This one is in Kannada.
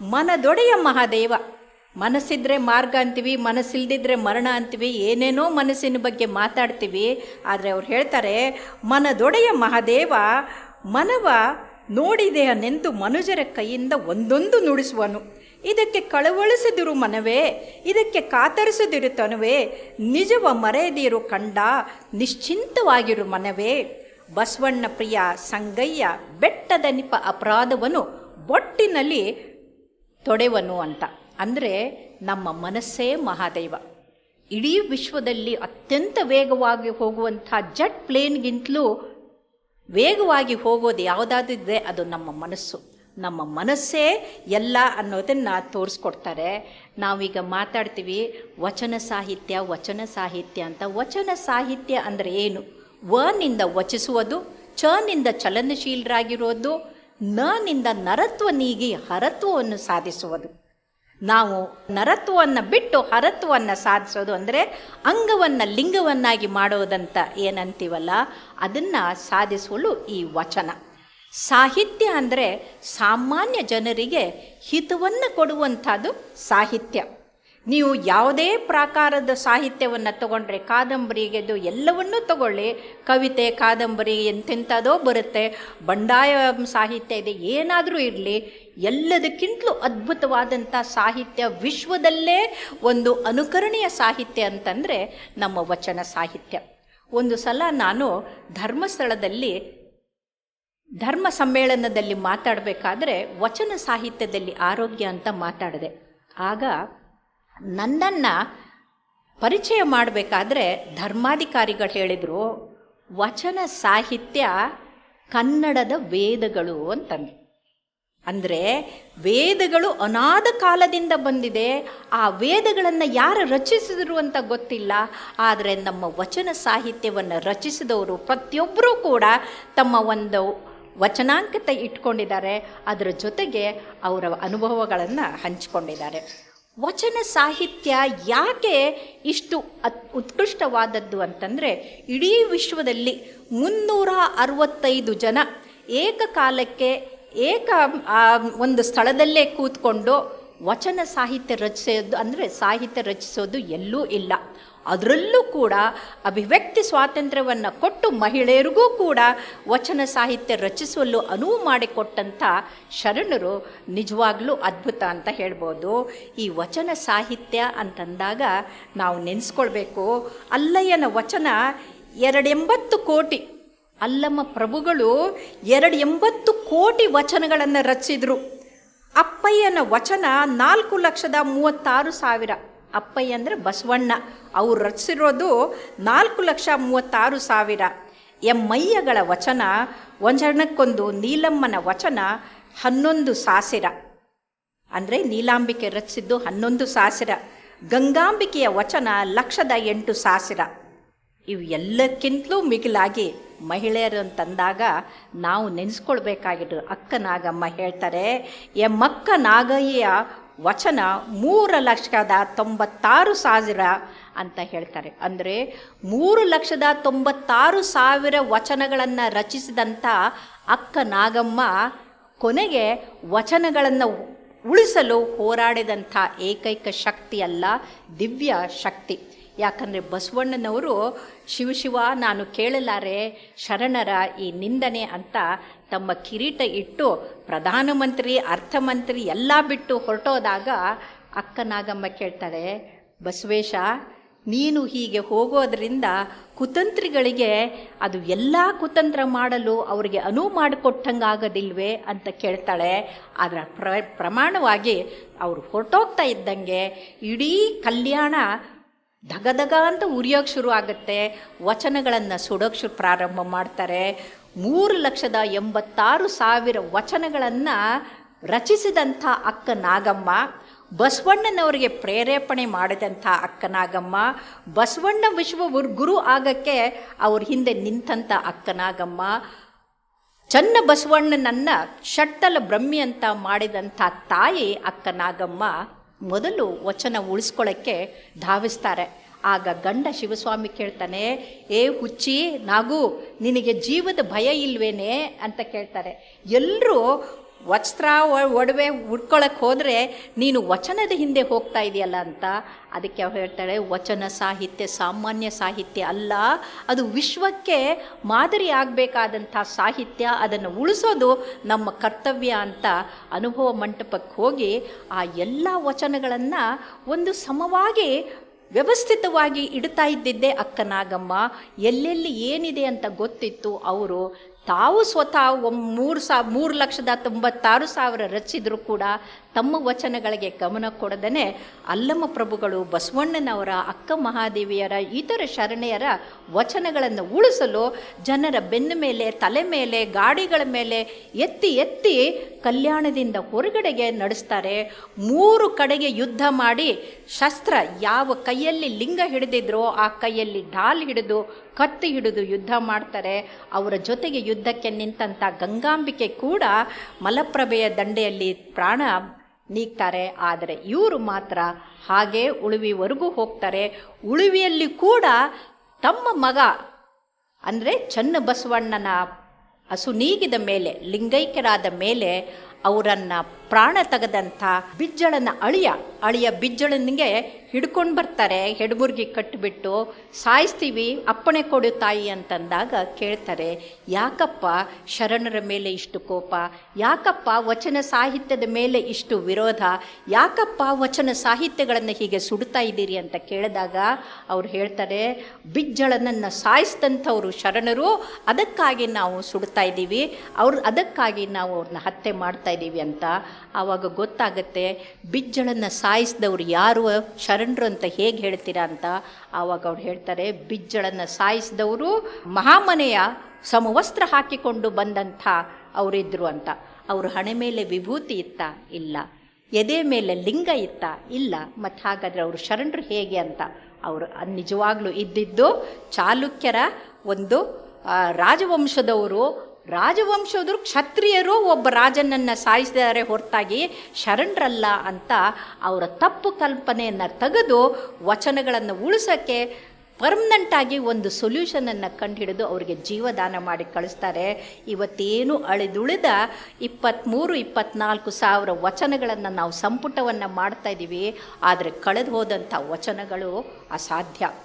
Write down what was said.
ಮನದೊಡೆಯ ಮಹಾದೇವ. ಮನಸ್ಸಿದ್ರೆ ಮಾರ್ಗ ಅಂತೀವಿ, ಮನಸ್ಸಿಲ್ದಿದ್ರೆ ಮರಣ ಅಂತೀವಿ, ಏನೇನೋ ಮನಸ್ಸಿನ ಬಗ್ಗೆ ಮಾತಾಡ್ತೀವಿ. ಆದರೆ ಅವ್ರು ಹೇಳ್ತಾರೆ, ಮನದೊಡೆಯ ಮಹಾದೇವ ಮನವ ನೋಡಿದೆಯನೆಂದು ಮನುಜರ ಕೈಯಿಂದ ಒಂದೊಂದು ನುಡಿಸುವನು. ಇದಕ್ಕೆ ಕಳವಳಿಸದಿರು ಮನವೇ, ಇದಕ್ಕೆ ಕಾತರಿಸದಿರು ತನುವೇ, ನಿಜವ ಮರೆಯದಿರು ಕಂಡ ನಿಶ್ಚಿಂತವಾಗಿರು ಮನವೇ. ಬಸವಣ್ಣ ಪ್ರಿಯ ಸಂಗಯ್ಯ ಬೆಟ್ಟದ ನಿಪ ಅಪರಾಧವನ್ನು ಬೊಟ್ಟಿನಲ್ಲಿ ತೊಡೆವನು ಅಂತ. ಅಂದರೆ ನಮ್ಮ ಮನಸ್ಸೇ ಮಹಾದೈವ. ಇಡೀ ವಿಶ್ವದಲ್ಲಿ ಅತ್ಯಂತ ವೇಗವಾಗಿ ಹೋಗುವಂಥ ಜಟ್ ಪ್ಲೇನ್ಗಿಂತಲೂ ವೇಗವಾಗಿ ಹೋಗೋದು ಯಾವುದಾದಿದ್ರೆ ಅದು ನಮ್ಮ ಮನಸ್ಸು. ನಮ್ಮ ಮನಸ್ಸೇ ಎಲ್ಲ ಅನ್ನೋದನ್ನು ತೋರಿಸ್ಕೊಡ್ತಾರೆ. ನಾವೀಗ ಮಾತಾಡ್ತೀವಿ, ವಚನ ಸಾಹಿತ್ಯ ವಚನ ಸಾಹಿತ್ಯ ಅಂತ. ವಚನ ಸಾಹಿತ್ಯ ಅಂದರೆ ಏನು? ವನಿಂದ ವಚಿಸುವುದು ಚನಿಂದ ಚಲನಶೀಲರಾಗಿರೋದು ನನಿಂದ ನರತ್ವ ನೀಗಿ ಹರತ್ವವನ್ನು ಸಾಧಿಸುವುದು. ನಾವು ನರತ್ವವನ್ನು ಬಿಟ್ಟು ಹರತ್ವವನ್ನು ಸಾಧಿಸೋದು ಅಂದರೆ ಅಂಗವನ್ನು ಲಿಂಗವನ್ನಾಗಿ ಮಾಡೋದಂತ ಏನಂತೀವಲ್ಲ, ಅದನ್ನು ಸಾಧಿಸಲು ಈ ವಚನ. ಸಾಹಿತ್ಯ ಅಂದರೆ ಸಾಮಾನ್ಯ ಜನರಿಗೆ ಹಿತವನ್ನು ಕೊಡುವಂಥದ್ದು ಸಾಹಿತ್ಯ. ನೀವು ಯಾವುದೇ ಪ್ರಾಕಾರದ ಸಾಹಿತ್ಯವನ್ನು ತಗೊಂಡ್ರೆ ಕಾದಂಬರಿಗೆದು ಎಲ್ಲವನ್ನೂ ತಗೊಳ್ಳಿ. ಕವಿತೆ, ಕಾದಂಬರಿ ಎಂತೆಂಥದೋ ಬರುತ್ತೆ. ಬಂಡಾಯ ಸಾಹಿತ್ಯ ಇದೆ, ಏನಾದರೂ ಇರಲಿ. ಎಲ್ಲದಕ್ಕಿಂತಲೂ ಅದ್ಭುತವಾದಂಥ ಸಾಹಿತ್ಯ ವಿಶ್ವದಲ್ಲೇ ಒಂದು ಅನುಕರಣೀಯ ಸಾಹಿತ್ಯ ಅಂತಂದರೆ ನಮ್ಮ ವಚನ ಸಾಹಿತ್ಯ. ಒಂದು ಸಲ ನಾನು ಧರ್ಮಸ್ಥಳದಲ್ಲಿ, ಧರ್ಮ ಸಮ್ಮೇಳನದಲ್ಲಿ ಮಾತಾಡಬೇಕಾದ್ರೆ ವಚನ ಸಾಹಿತ್ಯದಲ್ಲಿ ಆರೋಗ್ಯ ಅಂತ ಮಾತಾಡಿದೆ. ಆಗ ನನ್ನನ್ನು ಪರಿಚಯ ಮಾಡಬೇಕಾದ್ರೆ ಧರ್ಮಾಧಿಕಾರಿಗಳು ಹೇಳಿದರು, ವಚನ ಸಾಹಿತ್ಯ ಕನ್ನಡದ ವೇದಗಳು ಅಂತಂದು ಅಂದರೆ ವೇದಗಳು ಅನಾದ ಕಾಲದಿಂದ ಬಂದಿದೆ, ಆ ವೇದಗಳನ್ನು ಯಾರು ರಚಿಸಿದರು ಅಂತ ಗೊತ್ತಿಲ್ಲ, ಆದರೆ ನಮ್ಮ ವಚನ ಸಾಹಿತ್ಯವನ್ನು ರಚಿಸಿದವರು ಪ್ರತಿಯೊಬ್ಬರೂ ಕೂಡ ತಮ್ಮ ಒಂದು ವಚನಾಂಕತೆ ಇಟ್ಕೊಂಡಿದ್ದಾರೆ, ಅದರ ಜೊತೆಗೆ ಅವರ ಅನುಭವಗಳನ್ನು ಹಂಚಿಕೊಂಡಿದ್ದಾರೆ. ವಚನ ಸಾಹಿತ್ಯ ಯಾಕೆ ಇಷ್ಟು ಅತ್, ಉತ್ಕೃಷ್ಟವಾದದ್ದು ಅಂತಂದರೆ ಇಡೀ ವಿಶ್ವದಲ್ಲಿ ಮುನ್ನೂರ ಅರವತ್ತೈದು ಜನ ಏಕಕಾಲಕ್ಕೆ ಏಕ ಒಂದು ಸ್ಥಳದಲ್ಲೇ ಕೂತ್ಕೊಂಡು ವಚನ ಸಾಹಿತ್ಯ ರಚಿಸೋದು ಅಂದರೆ ಸಾಹಿತ್ಯ ರಚಿಸೋದು ಎಲ್ಲೂ ಇಲ್ಲ. ಅದರಲ್ಲೂ ಕೂಡ ಅಭಿವ್ಯಕ್ತಿ ಸ್ವಾತಂತ್ರ್ಯವನ್ನು ಕೊಟ್ಟು ಮಹಿಳೆಯರಿಗೂ ಕೂಡ ವಚನ ಸಾಹಿತ್ಯ ರಚಿಸಲು ಅನುವು ಮಾಡಿಕೊಟ್ಟಂಥ ಶರಣರು ನಿಜವಾಗ್ಲೂ ಅದ್ಭುತ ಅಂತ ಹೇಳ್ಬೋದು. ಈ ವಚನ ಸಾಹಿತ್ಯ ಅಂತಂದಾಗ ನಾವು ನೆನೆಸ್ಕೊಳ್ಬೇಕು, ಅಲ್ಲಯ್ಯನ ವಚನ ಎರಡೆಂಬತ್ತು ಕೋಟಿ, ಅಲ್ಲಮ್ಮ ಪ್ರಭುಗಳು ಎರಡು ಎಂಬತ್ತು ಕೋಟಿ ವಚನಗಳನ್ನು ರಚಿಸಿದರು ಅಪ್ಪಯ್ಯನ ವಚನ ನಾಲ್ಕು ಲಕ್ಷದ ಮೂವತ್ತಾರು ಸಾವಿರ. ಅಪ್ಪಯ್ಯ ಅಂದರೆ ಬಸವಣ್ಣ. ಅವ್ರು ರಚಿಸಿರೋದು ನಾಲ್ಕು ಲಕ್ಷ ಮೂವತ್ತಾರು ಸಾವಿರ. ಎಮ್ಮಯ್ಯಗಳ ವಚನ ಒಂಜಣಕ್ಕೊಂದು ನೀಲಮ್ಮನ ವಚನ, ಹನ್ನೊಂದು ಸಾಸಿರ. ಅಂದರೆ ನೀಲಾಂಬಿಕೆ ರಚಿಸಿದ್ದು ಹನ್ನೊಂದು ಸಾಸಿರ. ಗಂಗಾಂಬಿಕೆಯ ವಚನ ಲಕ್ಷದ ಎಂಟು ಸಾಸಿರ. ಇವು ಎಲ್ಲಕ್ಕಿಂತಲೂ ಮಿಗಿಲಾಗಿ ಮಹಿಳೆಯರು ಅಂತಂದಾಗ ನಾವು ನೆನೆಸ್ಕೊಳ್ಬೇಕಾಗಿದ್ದು ಅಕ್ಕ ನಾಗಮ್ಮ ಹೇಳ್ತಾರೆ ಎಮ್ಮಕ್ಕ ನಾಗಯ್ಯ ವಚನ ಮೂರು ಲಕ್ಷದ ತೊಂಬತ್ತಾರು ಸಾವಿರ ಅಂತ ಹೇಳ್ತಾರೆ. ಅಂದರೆ ಮೂರು ಲಕ್ಷದ ತೊಂಬತ್ತಾರು ಸಾವಿರ ವಚನಗಳನ್ನು ರಚಿಸಿದಂಥ ಅಕ್ಕ ನಾಗಮ್ಮ ಕೊನೆಗೆ ವಚನಗಳನ್ನು ಉಳಿಸಲು ಹೋರಾಡಿದಂಥ ಏಕೈಕ ಶಕ್ತಿ ಅಲ್ಲ, ದಿವ್ಯ ಶಕ್ತಿ. ಯಾಕಂದರೆ ಬಸವಣ್ಣನವರು ಶಿವಶಿವ ಶಿವ, ನಾನು ಕೇಳಲಾರೆ, ಶರಣರ ಈ ನಿಂದನೆ ಅಂತ ತಮ್ಮ ಕಿರೀಟ ಇಟ್ಟು ಪ್ರಧಾನಮಂತ್ರಿ, ಅರ್ಥಮಂತ್ರಿ ಎಲ್ಲ ಬಿಟ್ಟು ಹೊರಟೋದಾಗ ಅಕ್ಕ ನಾಗಮ್ಮ ಕೇಳ್ತಾಳೆ ಬಸವೇಶ, ನೀನು ಹೀಗೆ ಹೋಗೋದ್ರಿಂದ ಕುತಂತ್ರಿಗಳಿಗೆ ಅದು ಎಲ್ಲ ಕುತಂತ್ರ ಮಾಡಲು ಅವರಿಗೆ ಅನುವು ಮಾಡಿಕೊಟ್ಟಂಗಾಗೋದಿಲ್ವೇ ಅಂತ ಕೇಳ್ತಾಳೆ. ಅದರ ಪ್ರ, ಪ್ರಮಾಣವಾಗಿ ಅವರು ಹೊರಟೋಗ್ತಾ ಇದ್ದಂಗೆ ಇಡೀ ಕಲ್ಯಾಣ ಧಗಧಗ ಅಂತ ಉರಿಯೋಕ್ಕೆ ಶುರು ಆಗುತ್ತೆ. ವಚನಗಳನ್ನು ಸುಡೋಕ್ಕೆ ಶುರು ಪ್ರಾರಂಭ ಮಾಡ್ತಾರೆ. ಮೂರು ಲಕ್ಷದ ಎಂಬತ್ತಾರು ಸಾವಿರ ವಚನಗಳನ್ನು ರಚಿಸಿದಂಥ ಅಕ್ಕ ನಾಗಮ್ಮ, ಬಸವಣ್ಣನವರಿಗೆ ಪ್ರೇರೇಪಣೆ ಮಾಡಿದಂಥ ಅಕ್ಕನಾಗಮ್ಮ ಬಸವಣ್ಣ ವಿಶ್ವ ಗುರು ಆಗಕ್ಕೆ ಅವ್ರ ಹಿಂದೆ ನಿಂತಂಥ ಅಕ್ಕನಾಗಮ್ಮ ಚನ್ನ ಬಸವಣ್ಣನನ್ನ ಷಟ್ಟಲ ಬ್ರಹ್ಮಿ ಅಂತ ಮಾಡಿದಂಥ ತಾಯಿ ಅಕ್ಕನಾಗಮ್ಮ ಮೊದಲು ವಚನ ಉಳಿಸ್ಕೊಳ್ಳೋಕ್ಕೆ ಧಾವಿಸ್ತಾರೆ. ಆಗ ಗಂಡ ಶಿವಸ್ವಾಮಿ ಕೇಳ್ತಾನೆ, ಏ ಹುಚ್ಚಿ, ನಾಗು, ನಿನಗೆ ಜೀವದ ಭಯ ಇಲ್ವೇನೆ? ಅಂತ ಕೇಳ್ತಾರೆ. ಎಲ್ಲರೂ ವಸ್ತ್ರ ಒಡವೆ ಉಡ್ಕೊಳಕ್ಕೆ ಹೋದರೆ, ನೀನು ವಚನದ ಹಿಂದೆ ಹೋಗ್ತಾ ಇದೆಯಲ್ಲ? ಅಂತ ಅದಕ್ಕೆ ಅವ್ರು ಹೇಳ್ತಾಳೆ ವಚನ ಸಾಹಿತ್ಯ ಸಾಮಾನ್ಯ ಸಾಹಿತ್ಯ ಅಲ್ಲ. ಅದು ವಿಶ್ವಕ್ಕೆ ಮಾದರಿ ಆಗಬೇಕಾದಂಥ ಸಾಹಿತ್ಯ. ಅದನ್ನು ಉಳಿಸೋದು ನಮ್ಮ ಕರ್ತವ್ಯ ಅಂತ ಅನುಭವ ಮಂಟಪಕ್ಕೆ ಹೋಗಿ ಆ ಎಲ್ಲ ವಚನಗಳನ್ನು ಒಂದು ಸಮವಾಗಿ ವ್ಯವಸ್ಥಿತವಾಗಿ ಇಡ್ತಾ ಇದ್ದಿದ್ದೆ ಅಕ್ಕನಾಗಮ್ಮ ಎಲ್ಲೆಲ್ಲಿ ಏನಿದೆ ಅಂತ ಗೊತ್ತಿತ್ತು ಅವರು ತಾವು ಸ್ವತಃ ಒಮ್ ಮೂರು ಸಾ, ಮೂರು ಲಕ್ಷದ ತೊಂಬತ್ತಾರು ಸಾವಿರ ರಚಿದರೂ ಕೂಡ ತಮ್ಮ ವಚನಗಳಿಗೆ ಗಮನ ಕೊಡದೇ ಅಲ್ಲಮ ಪ್ರಭುಗಳು ಬಸವಣ್ಣನವರ, ಅಕ್ಕ ಮಹಾದೇವಿಯರ, ಇತರ ಶರಣೆಯರ ವಚನಗಳನ್ನು ಉಳಿಸಲು ಜನರ ಬೆನ್ನ ಮೇಲೆ, ತಲೆ ಮೇಲೆ, ಗಾಡಿಗಳ ಮೇಲೆ ಎತ್ತಿ ಎತ್ತಿ ಕಲ್ಯಾಣದಿಂದ ಹೊರಗಡೆಗೆ ನಡೆಸ್ತಾರೆ. ಮೂರು ಕಡೆಗೆ ಯುದ್ಧ ಮಾಡಿ ಶಸ್ತ್ರ ಯಾವ ಕೈಯಲ್ಲಿ ಲಿಂಗ ಹಿಡಿದಿದ್ರೋ ಆ ಕೈಯಲ್ಲಿ ಢಾಲ್ ಹಿಡಿದು ಕತ್ತಿ ಹಿಡಿದು ಯುದ್ಧ ಮಾಡ್ತಾರೆ. ಅವರ ಜೊತೆಗೆ ಯುದ್ಧಕ್ಕೆ ನಿಂತಂಥ ಗಂಗಾಂಬಿಕೆ ಕೂಡ ಮಲಪ್ರಭೆಯ ದಂಡೆಯಲ್ಲಿ ಪ್ರಾಣ ನೀಗ್ತಾರೆ. ಆದರೆ ಇವರು ಮಾತ್ರ ಹಾಗೆ ಉಳುವಿವರೆಗೂ ಹೋಗ್ತಾರೆ. ಉಳುವಿಯಲ್ಲಿ ಕೂಡ ತಮ್ಮ ಮಗ, ಅಂದರೆ ಚನ್ನ ಬಸವಣ್ಣನ ಹಸು ನೀಗಿದ ಮೇಲೆ, ಲಿಂಗೈಕ್ಯರಾದ ಮೇಲೆ ಅವರನ್ನು ಪ್ರಾಣ ತೆಗೆದಂಥ ಬಿಜ್ಜಳನ ಅಳಿಯ ಅಳಿಯ ಬಿಜ್ಜಳನಿಗೆ ಹಿಡ್ಕೊಂಡು ಬರ್ತಾರೆ ಹೆಡ್ಬುರ್ಗಿ ಕಟ್ಟಿಬಿಟ್ಟು ಸಾಯಿಸ್ತೀವಿ, ಅಪ್ಪಣೆ ಕೊಡು ತಾಯಿ ಅಂತಂದಾಗ ಕೇಳ್ತಾರೆ, ಯಾಕಪ್ಪ ಶರಣರ ಮೇಲೆ ಇಷ್ಟು ಕೋಪ? ಯಾಕಪ್ಪ ವಚನ ಸಾಹಿತ್ಯದ ಮೇಲೆ ಇಷ್ಟು ವಿರೋಧ? ಯಾಕಪ್ಪ ವಚನ ಸಾಹಿತ್ಯಗಳನ್ನು ಹೀಗೆ ಸುಡ್ತಾ ಇದ್ದೀರಿ? ಅಂತ ಕೇಳಿದಾಗ ಅವ್ರು ಹೇಳ್ತಾರೆ, ಬಿಜ್ಜಳನನ್ನು ಸಾಯಿಸಿದಂಥವ್ರು ಶರಣರು, ಅದಕ್ಕಾಗಿ ನಾವು ಸುಡ್ತಾ ಇದ್ದೀವಿ. ಅವ್ರು, ಅದಕ್ಕಾಗಿ ನಾವು ಅವ್ರನ್ನ ಹತ್ಯೆ ಮಾಡ್ತಾ ಇದ್ದೀವಿ ಅಂತ ಆವಾಗ ಗೊತ್ತಾಗುತ್ತೆ, ಬಿಜ್ಜಳನ್ನು ಸಾಯಿಸಿದವ್ರು ಯಾರು, ಶರಣರು ಅಂತ ಹೇಗೆ ಹೇಳ್ತೀರಾ ಅಂತ ಆವಾಗ ಅವ್ರು ಹೇಳ್ತಾರೆ, ಬಿಜ್ಜಳನ್ನು ಸಾಯಿಸಿದವರು ಮಹಾಮನೆಯ ಸಮವಸ್ತ್ರ ಹಾಕಿಕೊಂಡು ಬಂದಂಥ ಅವರಿದ್ದರು ಅಂತ. ಅವರು ಹಣೆ ಮೇಲೆ ವಿಭೂತಿ ಇತ್ತ? ಇಲ್ಲ. ಎದೆ ಮೇಲೆ ಲಿಂಗ ಇತ್ತ? ಇಲ್ಲ. ಮತ್ತು ಹಾಗಾದರೆ ಅವರು ಶರಣರು ಹೇಗೆ ಅಂತ ಅವರು ನಿಜವಾಗ್ಲೂ ಇದ್ದಿದ್ದು ಚಾಲುಕ್ಯರ ಒಂದು ರಾಜವಂಶದವರು ರಾಜವಂಶದವರು ಕ್ಷತ್ರಿಯರು ಒಬ್ಬ ರಾಜನನ್ನು ಸಾಯಿಸಿದ್ದಾರೆ ಹೊರತಾಗಿ ಶರಣರಲ್ಲ ಅಂತ ಅವರ ತಪ್ಪು ಕಲ್ಪನೆಯನ್ನು ತೆಗೆದು ವಚನಗಳನ್ನು ಉಳಿಸೋಕ್ಕೆ ಪರ್ಮನೆಂಟಾಗಿ ಒಂದು ಸೊಲ್ಯೂಷನನ್ನು ಕಂಡುಹಿಡಿದು ಅವರಿಗೆ ಜೀವದಾನ ಮಾಡಿ ಕಳಿಸ್ತಾರೆ. ಇವತ್ತೇನು ಅಳಿದುಳಿದ ಇಪ್ಪತ್ತ್ಮೂರು ಇಪ್ಪತ್ನಾಲ್ಕು ಸಾವಿರ ವಚನಗಳನ್ನು ನಾವು ಸಂಪುಟವನ್ನು ಮಾಡ್ತಾ ಇದ್ದೀವಿ ಆದರೆ ಕಳೆದು ಹೋದಂಥ ವಚನಗಳು ಅಸಾಧ್ಯ.